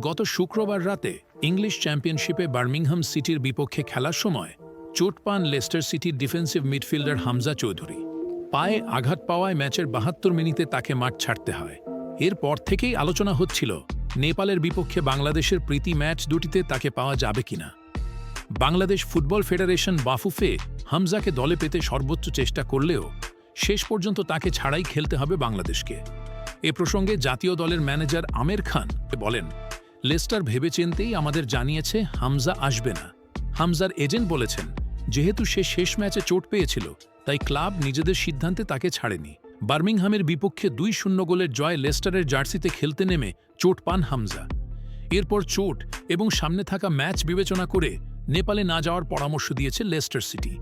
গত শুক্রবার রাতে ইংলিশ চ্যাম্পিয়নশিপে বার্মিংহাম সিটির বিপক্ষে খেলার সময় চোট পান লেস্টার সিটির ডিফেন্সিভ মিডফিল্ডার হামজা চৌধুরী। পায়ে আঘাত পাওয়ায় ম্যাচের বাহাত্তর মিনিটে তাকে মাঠ ছাড়তে হয়। এরপর থেকেই আলোচনা হচ্ছিল, নেপালের বিপক্ষে বাংলাদেশের প্রীতি ম্যাচ দুটিতে তাকে পাওয়া যাবে কিনা। বাংলাদেশ ফুটবল ফেডারেশন বাফুফে হামজাকে দলে পেতে সর্বোচ্চ চেষ্টা করলেও শেষ পর্যন্ত তাকে ছাড়াই খেলতে হবে বাংলাদেশকে। এ প্রসঙ্গে জাতীয় দলের ম্যানেজার আমের খান বলেন লেস্টার ভেবেচিন্তেই আমাদের জানিয়েছে হামজা আসবে না। হামজার এজেন্ট বলেছেন, যেহেতু সে শেষ ম্যাচে চোট পেয়েছিল, তাই ক্লাব নিজেদের সিদ্ধান্তে তাকে ছাড়েনি। বার্মিংহামের বিপক্ষে দুই শূন্য গোলের জয় লেস্টারের জার্সিতে খেলতে নেমে চোট পান হামজা। এরপর চোট এবং সামনে থাকা ম্যাচ বিবেচনা করে নেপালে না যাওয়ার পরামর্শ দিয়েছে লেস্টার সিটি।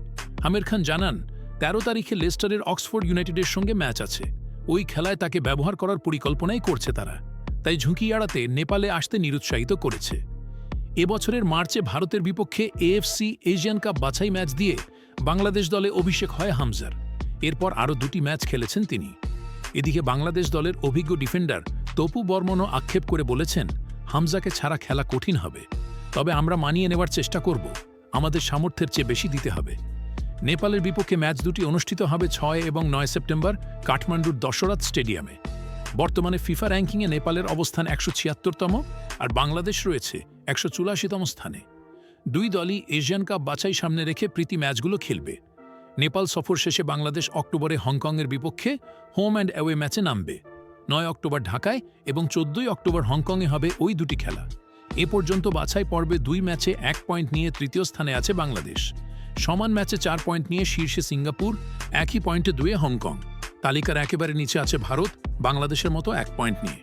আমির খান জানান, তেরো তারিখে লেস্টারের অক্সফোর্ড ইউনাইটেডের সঙ্গে ম্যাচ আছে। ওই খেলায় তাকে ব্যবহার করার পরিকল্পনাই করছে তারা। তাই ঝুঁকি এড়াতে নেপালে আসতে নিরুৎসাহিত করেছে। এবছরের মার্চে ভারতের বিপক্ষে এএফসি এশিয়ান কাপ বাছাই ম্যাচ দিয়ে বাংলাদেশ দলে অভিষেক হয় হামজার। এরপর আরও দুটি ম্যাচ খেলেছেন তিনি। এদিকে বাংলাদেশ দলের অভিজ্ঞ ডিফেন্ডার তপু বর্মনও আক্ষেপ করে বলেছেন, হামজাকে ছাড়া খেলা কঠিন হবে। তবে আমরা মানিয়ে নেওয়ার চেষ্টা করব। আমাদের সামর্থ্যের চেয়ে বেশি দিতে হবে। নেপালের বিপক্ষে ম্যাচ দুটি অনুষ্ঠিত হবে ছয় এবং নয় সেপ্টেম্বর কাঠমান্ডুর দশরথ স্টেডিয়ামে। বর্তমানে ফিফা র্যাঙ্কিংয়ে নেপালের অবস্থান একশো ছিয়াত্তরতম আর বাংলাদেশ রয়েছে একশো চুরাশিতম স্থানে। দুই দলই এশিয়ান কাপ বাছাই সামনে রেখে প্রীতি ম্যাচগুলো খেলবে। নেপাল সফর শেষে বাংলাদেশ অক্টোবরে হংকংয়ের বিপক্ষে হোম অ্যান্ড অ্যাওয়ে ম্যাচে নামবে। নয় অক্টোবর ঢাকায় এবং চোদ্দই অক্টোবর হংকংয়ে হবে ওই দুটি খেলা। এ পর্যন্ত বাছাই পর্বে দুই ম্যাচে এক পয়েন্ট নিয়ে তৃতীয় স্থানে আছে বাংলাদেশ। সমান ম্যাচে চার পয়েন্ট নিয়ে শীর্ষে সিঙ্গাপুর, একই পয়েন্টে দুয়ে হংকং। তালিকার একেবারে নিচে আছে ভারত বাংলাদেশের মতো এক পয়েন্ট নিয়ে।